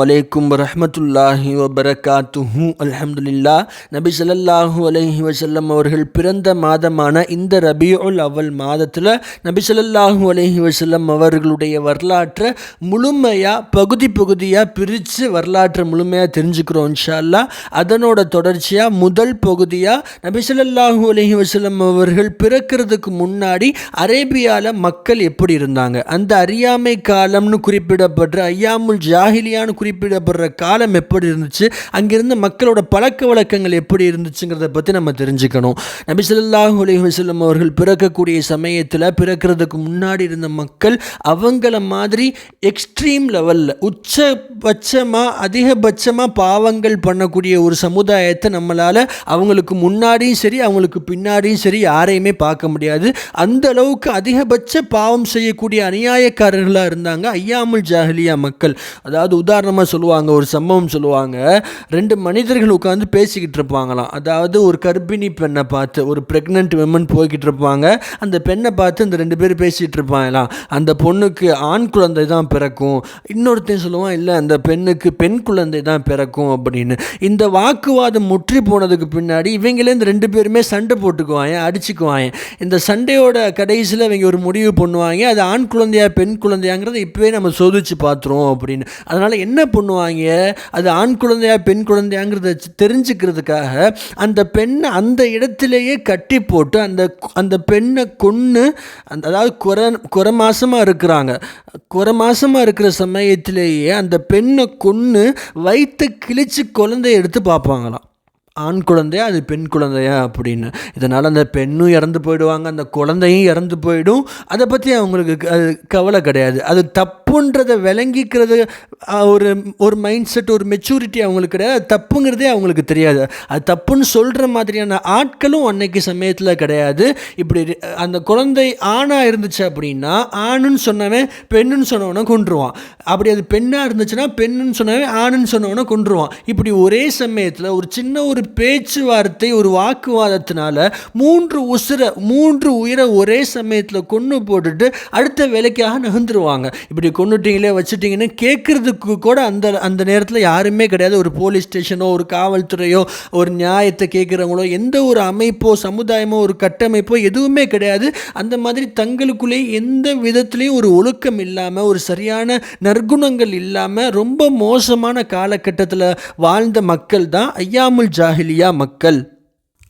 அலைக்கும் வரஹமத்துல்லாஹி வபரகாத்துஹு அலமதுல்லா நபி ஸல்லல்லாஹு அலஹி வசல்லம் அவர்கள் பிறந்த மாதமான இந்த ரபியுல் அவல் மாதத்தில் நபி ஸல்லல்லாஹு அலஹி வசல்லம் அவர்களுடைய வரலாற்றை முழுமையாக பகுதி பகுதியாக பிரித்து வரலாற்றை முழுமையாக தெரிஞ்சுக்கிறோம் இன்ஷால்லா அதனோட தொடர்ச்சியாக முதல் பகுதியாக நபி ஸல்லல்லாஹு அலஹி வசல்லம் அவர்கள் பிறக்கிறதுக்கு முன்னாடி அரேபியாவில் மக்கள் எப்படி இருந்தாங்க? அந்த அறியாமை காலம்னு குறிப்பிடப்படுற ஐயாமுல் ஜாஹிலியான்னு குறிப்பிடப்படுற காலம் எப்படி இருந்துச்சு? அங்கிருந்து மக்களோட பழக்க வழக்கங்கள் எப்படி இருந்துச்சுங்கிறத பற்றி நம்ம தெரிஞ்சுக்கணும். நபிசல்லாஹ் அலிஹசல்லம் அவர்கள் பிறக்கக்கூடிய சமயத்தில் பிறக்கிறதுக்கு முன்னாடி இருந்த மக்கள் அவங்கள மாதிரி எக்ஸ்ட்ரீம் லெவலில் உச்சபட்சமாக அதிகபட்சமாக பாவங்கள் பண்ணக்கூடிய ஒரு சமுதாயத்தை நம்மளால் அவங்களுக்கு முன்னாடியும் சரி அவங்களுக்கு பின்னாடியும் சரி யாரையுமே பார்க்க முடியாது. அந்த அளவுக்கு அதிகபட்ச பாவம் செய்யக்கூடிய அநியாயக்காரர்களாக இருந்தாங்க ஐயாமுல் ஜாஹிலியா மக்கள். அதாவது உதாரணமாக சொல்லுவாங்க ஒரு சம்பவம் சொல்லுவாங்க. ரெண்டு மனிதர்கள் உட்காந்து பேசிக்கிட்டு இருப்பாங்களாம். அதாவது ஒரு கர்ப்பிணி பெண்ணை பார்த்து ஒரு ப்ரெக்னென்ட் விமன் போய்கிட்டு இருப்பாங்க. அந்த பெண்ணை பார்த்து இந்த ரெண்டு பேர் பேசிகிட்டு இருப்பாங்களாம். அந்த பொண்ணுக்கு ஆண் குழந்தை தான் பிறக்கும். இன்னொருத்தையும் சொல்லுவான் இல்லை அந்த பெண்ணுக்கு பெண் குழந்தை தான் பிறக்கும் அப்படின்னு. இந்த வாக்குவாதம் முற்றி போனதுக்கு பின்னாடி இவங்களே இந்த ரெண்டு பேருமே சண்டை போட்டுக்குவாங்க அடிச்சுக்குவாங்க. இந்த சண்டையோட கடைசியில் இவங்க ஒரு முடிவு பண்ணுவாங்க அது ஆண் குழந்தையா பெண் குழந்தையாங்கிறத இப்போவே நம்ம சோதிச்சு பார்த்துருவோம் அப்படின்னு. அதனால் என்ன பண்ணுவாங்க அது ஆண் குழந்தையா பெண் குழந்தையாங்கிறத தெரிஞ்சுக்கிறதுக்காக அந்த பெண்ணை அந்த இடத்திலேயே கட்டி போட்டு அந்த அந்த பெண்ணை கொன்று அந்த அதாவது குறை குறை மாசமாக இருக்கிறாங்க. குறை மாசமாக இருக்கிற சமயத்திலேயே அந்த பெண்ணை கொன்று வயிற்று கிழிச்சு குழந்தைய எடுத்து பார்ப்பாங்களாம். ஆண் குழந்தையா அது பெண் குழந்தையா அப்படின்னு. இதனால் அந்த பெண்ணும் இறந்து போயிடுவாங்க அந்த குழந்தையும் இறந்து போயிடும். அதை பற்றி அவங்களுக்கு க- அது கவலை கிடையாது. அது தப்புன்றதை விளங்கிக்கிறது ஒரு ஒரு மைண்ட் செட் ஒரு மெச்சூரிட்டி அவங்களுக்கு கிடையாது. அது தப்புங்கிறதே அவங்களுக்கு தெரியாது. அது தப்புன்னு சொல்கிற மாதிரியான ஆட்களும் அன்னைக்கு சமயத்தில் கிடையாது. இப்படி அந்த குழந்தை ஆணாக இருந்துச்சு அப்படின்னா ஆணுன்னு சொன்னவன் பெண்ணுன்னு சொன்னவனை கொன்றுவான். அப்படி அது பெண்ணாக இருந்துச்சுன்னா பெண்ணுன்னு சொன்னவன் ஆணுன்னு சொன்னவனை கொண்டுருவான் இப்படி ஒரே சமயத்தில் ஒரு சின்ன ஒரு பேச்சுவார்த்தை ஒரு வாக்குவாதத்தினால மூன்று உசுரை மூன்று உயிரை ஒரே சமயத்தில் கொன்று போட்டுட்டு அடுத்த வேலைக்காக நகர்ந்துருவாங்க. இப்படி கொண்டுட்டீங்களே வச்சுட்டிங்கன்னு கேட்குறதுக்கு கூட அந்த அந்த நேரத்தில் யாருமே கிடையாது. ஒரு போலீஸ் ஸ்டேஷனோ ஒரு காவல்துறையோ ஒரு நியாயத்தை கேட்குறவங்களோ எந்த ஒரு அமைப்போ சமுதாயமோ ஒரு கட்டமைப்போ எதுவுமே கிடையாது. அந்த மாதிரி தங்களுக்குள்ளேயே எந்த விதத்துலேயும் ஒரு ஒழுக்கம் இல்லாமல் ஒரு சரியான நற்குணங்கள் இல்லாமல் ரொம்ப மோசமான காலகட்டத்தில் வாழ்ந்த மக்கள் தான் ஐயாமுல் ஜா ஜாஹிலியா மக்கள்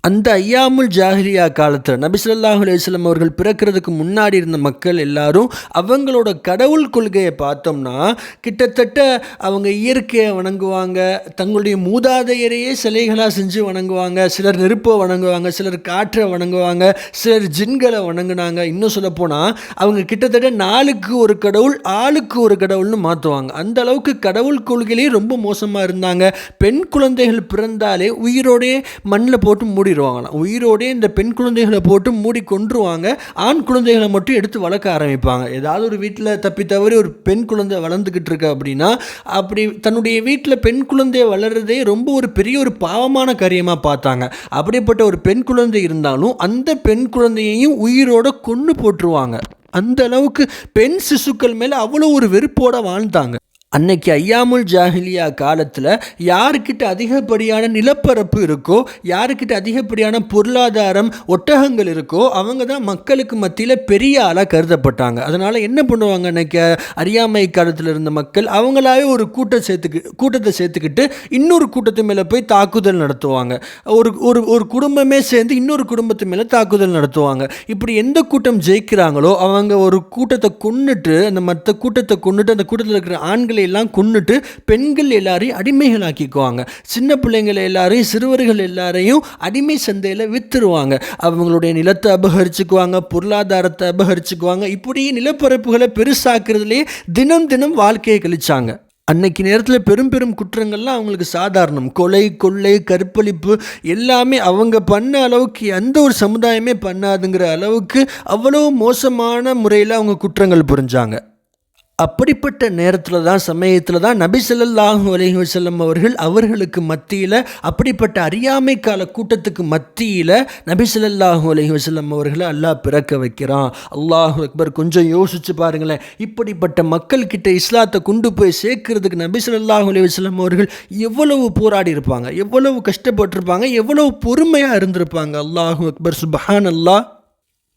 அந்த ஐயாமுல் ஜாஹிரியா காலத்தில் நபிசல்லாஹு ஸல்லல்லாஹு அவர்கள் பிறக்கிறதுக்கு முன்னாடி இருந்த மக்கள் எல்லாரும் அவங்களோட கடவுள் கொள்கையை பார்த்தோம்னா கிட்டத்தட்ட அவங்க இயற்கையை வணங்குவாங்க தங்களுடைய மூதாதையரையே சிலைகளாக செஞ்சு வணங்குவாங்க சிலர் நெருப்பை வணங்குவாங்க சிலர் காற்றை வணங்குவாங்க சிலர் ஜின்களை வணங்குனாங்க. இன்னும் சொல்லப்போனால் அவங்க கிட்டத்தட்ட நாளுக்கு ஒரு கடவுள் ஆளுக்கு ஒரு கடவுள்னு மாற்றுவாங்க அந்த அளவுக்கு கடவுள் கொள்கையிலேயே ரொம்ப மோசமாக இருந்தாங்க. பெண் குழந்தைகள் பிறந்தாலே உயிரோடே மண்ணில் போட்டு மூடிடுவாங்களாம். உயிரோடே இந்த பெண் குழந்தைகளை போட்டு மூடி கொன்றுவாங்க. ஆண் குழந்தைகளை மட்டும் எடுத்து வளர்க்க ஆரம்பிப்பாங்க. ஏதாவது ஒரு வீட்டில் தப்பி தவறி ஒரு பெண் குழந்தை வளர்ந்துக்கிட்டு இருக்கு அப்படின்னா அப்படி தன்னுடைய வீட்டில் பெண் குழந்தைய வளர்றதே ரொம்ப ஒரு பெரிய ஒரு பாவமான காரியமாக பார்த்தாங்க. அப்படிப்பட்ட ஒரு பெண் குழந்தை இருந்தாலும் அந்த பெண் குழந்தையையும் உயிரோட கொன்று போட்டுருவாங்க. அந்த அளவுக்கு பெண் சிசுக்கள் மேலே அவ்வளோ ஒரு வெறுப்போட வாழ்ந்தாங்க. அன்னைக்கு ஐயாமுல் ஜாஹிலியா காலத்தில் யாருக்கிட்ட அதிகப்படியான நிலப்பரப்பு இருக்கோ யாருக்கிட்ட அதிகப்படியான பொருளாதாரம் ஒட்டகங்கள் இருக்கோ அவங்க தான் மக்களுக்கு மத்தியில் பெரிய ஆளாக கருதப்பட்டாங்க. அதனால் என்ன பண்ணுவாங்க அன்னைக்கு? அறியாமை காலத்தில் இருந்த மக்கள் அவங்களாவே ஒரு கூட்டம் சேர்த்துக்கு கூட்டத்தை சேர்த்துக்கிட்டு இன்னொரு கூட்டத்து மேலே போய் தாக்குதல் நடத்துவாங்க. ஒரு ஒரு ஒரு குடும்பமே சேர்ந்து இன்னொரு குடும்பத்து மேலே தாக்குதல் நடத்துவாங்க. இப்படி எந்த கூட்டம் ஜெயிக்கிறாங்களோ அவங்க ஒரு கூட்டத்தை கொன்னுட்டு அந்த மற்ற கூட்டத்தை கொண்டுட்டு அந்த கூட்டத்தில் இருக்கிற ஆண்களை எல்லாம் கொன்னுட்டு பெண்கள் எல்லாரையும் அடிமைகளாக்கிக்குவாங்க. சின்ன பிள்ளைங்களை எல்லாரையும் சிறுவர்கள் எல்லாரையும் அடிமை சந்தையில் விற்றுருவாங்க அவங்களுடைய நிலத்தை அபகரிச்சுக்குவாங்க பொருளாதாரத்தை அபகரிச்சுக்குவாங்க. இப்படி நிலப்பரப்புகளை பெருசாக்குறதுலேயே தினம் தினம் வாழ்க்கையை கழிச்சாங்க. அன்னைக்கு நேரத்தில் பெரும் பெரும் குற்றங்கள்லாம் அவங்களுக்கு சாதாரணம். கொலை கொள்ளை கற்பழிப்பு எல்லாமே அவங்க பண்ண அளவுக்கு எந்த ஒரு சமுதாயமே பண்ணாதுங்கிற அளவுக்கு அவ்வளோ மோசமான முறையில் அவங்க குற்றங்கள் புரிஞ்சாங்க. அப்படிப்பட்ட நேரத்தில் தான் சமயத்தில் தான் நபி ஸல்லல்லாஹு அலைஹி வஸல்லம் அவர்கள் அவர்களுக்கு மத்தியில் அப்படிப்பட்ட அறியாமை கால கூட்டத்துக்கு மத்தியில் நபி ஸல்லல்லாஹு அலைஹி வஸல்லம் அவர்களை அல்லாஹ் பிறக்க வைக்கிறான். அல்லாஹு அக்பர் கொஞ்சம் யோசிச்சு பாருங்களேன். இப்படிப்பட்ட மக்கள் கிட்ட இஸ்லாத்தை கொண்டு போய் சேர்க்கறதுக்கு நபி ஸல்லல்லாஹு அலி வஸ்லம் அவர்கள் எவ்வளவு போராடி இருப்பாங்க எவ்வளவு கஷ்டப்பட்டிருப்பாங்க எவ்வளவு பொறுமையாக இருந்திருப்பாங்க. அல்லாஹு அக்பர் சுபஹான் அல்லாஹ்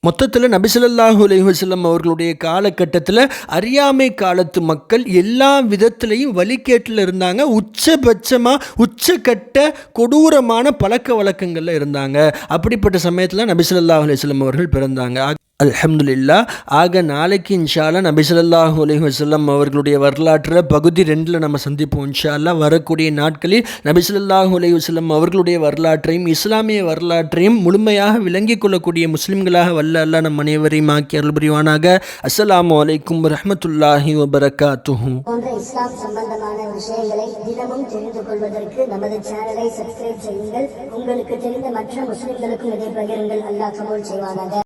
மொத்தத்தில் நபிசல்லாஹு அலைஹி அவர்களுடைய காலகட்டத்தில் அறியாமை காலத்து மக்கள் எல்லா விதத்திலையும் வழிகேட்டில் இருந்தாங்க. உச்சபட்சமாக உச்சக்கட்ட கொடூரமான பழக்க வழக்கங்களில் இருந்தாங்க. அப்படிப்பட்ட சமயத்தில் நபிசல்லாஹு அலைஹி அவர்கள் பிறந்தாங்க. அல்ஹம்துலில்லா. ஆக நாளைக்கு இன்ஷால்லா நபி ஸல்லல்லாஹு அலைஹி வஸல்லம் அவர்களுடைய வரலாற்றில் பகுதி ரெண்டில் நம்ம சந்திப்போம் இன்ஷால்லா வரக்கூடிய நாட்களில் நபி ஸல்லல்லாஹு அலைஹி வஸல்லம் அவர்களுடைய வரலாற்றையும் இஸ்லாமிய வரலாற்றையும் முழுமையாக விளங்கிக் கொள்ளக்கூடிய முஸ்லிம்களாக வல்ல அல்ல நம் அனைவரையும் ஆக்கி அருள் புரிவானாக. அஸ்லாம் வலைக்கும் ரஹமத்துல்லாஹி வபரகாத்துஹு. போன்ற இஸ்லாம் சம்பந்தமான விஷயங்களை தினமும் தெரிந்து கொள்வதற்கு நமது சேனலை சப்ஸ்கிரைப் செய்யுங்கள். உங்களுக்கு தெரிந்த மற்ற முஸ்லிம்களுக்கும் இதை பகிருங்கள். அல்லாஹ் கபூல் செய்வானாக.